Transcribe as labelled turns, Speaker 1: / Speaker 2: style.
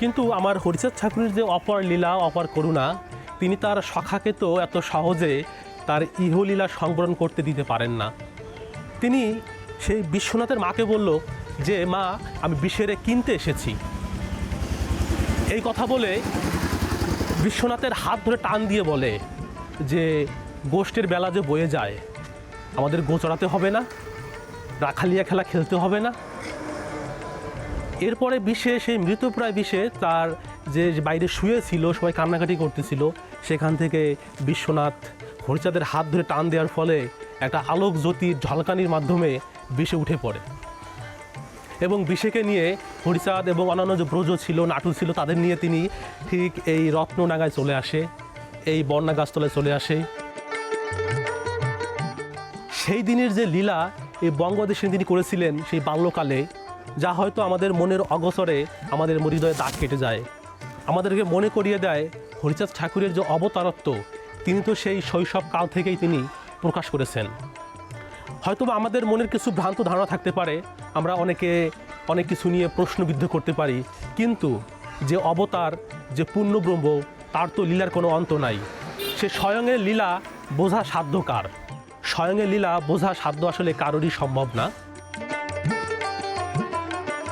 Speaker 1: কিন্তু আমার হরিচাঁদ ঠাকুরের যে অপর লীলা, অপর করুণা, তিনি তার সখাকে তো এত সহজে তার ইহলীলা সংবরণ করতে দিতে পারেন না। তিনি সেই বিশ্বনাথের মাকে বলল যে, মা, আমি বিষেরে কিনতে এসেছি। এই কথা বলে বিশ্বনাথের হাত ধরে টান দিয়ে বলে যে, গোষ্ঠের বেলা যে বয়ে যায়, আমাদের গোচড়াতে হবে না, রাখালিয়া খেলা খেলতে হবে না। এরপরে বিশ্বে সেই মৃতপ্রায় বিষে তার যে বাইরে শুয়েছিল সবাই কান্নাকাটি করতেছিল, সেখান থেকে বিশ্বনাথ হরিচাঁদের হাত ধরে টান দেওয়ার ফলে একটা আলোক জ্যোতির ঝলকানির মাধ্যমে বিষে উঠে পড়ে। এবং বিষেকে নিয়ে হরিচাঁদ এবং অন্যান্য যে ব্রজ ছিল, নাটু ছিল, তাদের নিয়ে তিনি ঠিক এই রত্নডাঙ্গায় চলে আসে, এই বন্যা গাছতলায় চলে আসে। সেই দিনের যে লীলা, এই বঙ্গদেশে তিনি করেছিলেন সেই বাল্যকালে যা হয়তো আমাদের মনের অগসরে আমাদের হৃদয়ে দাগ কেটে যায়। আমাদেরকে মনে করিয়ে দেয় হরিচাঁদ ঠাকুরের যে অবতারত্ব, তিনি তো সেই শৈশব কাল থেকেই তিনি প্রকাশ করেছেন। হয়তোবা আমাদের মনের কিছু ভ্রান্ত ধারণা থাকতে পারে, আমরা অনেকে অনেক কিছু নিয়ে প্রশ্নবিদ্ধ করতে পারি, কিন্তু যে অবতার, যে পূর্ণব্রহ্ম, তার তো লীলার কোনো অন্ত নাই। সে স্বয়ংয়ের লীলা বোঝা সাধ্য কার স্বয়ংয়ের লীলা বোঝা সাধ্য আসলে কারোরই সম্ভব না।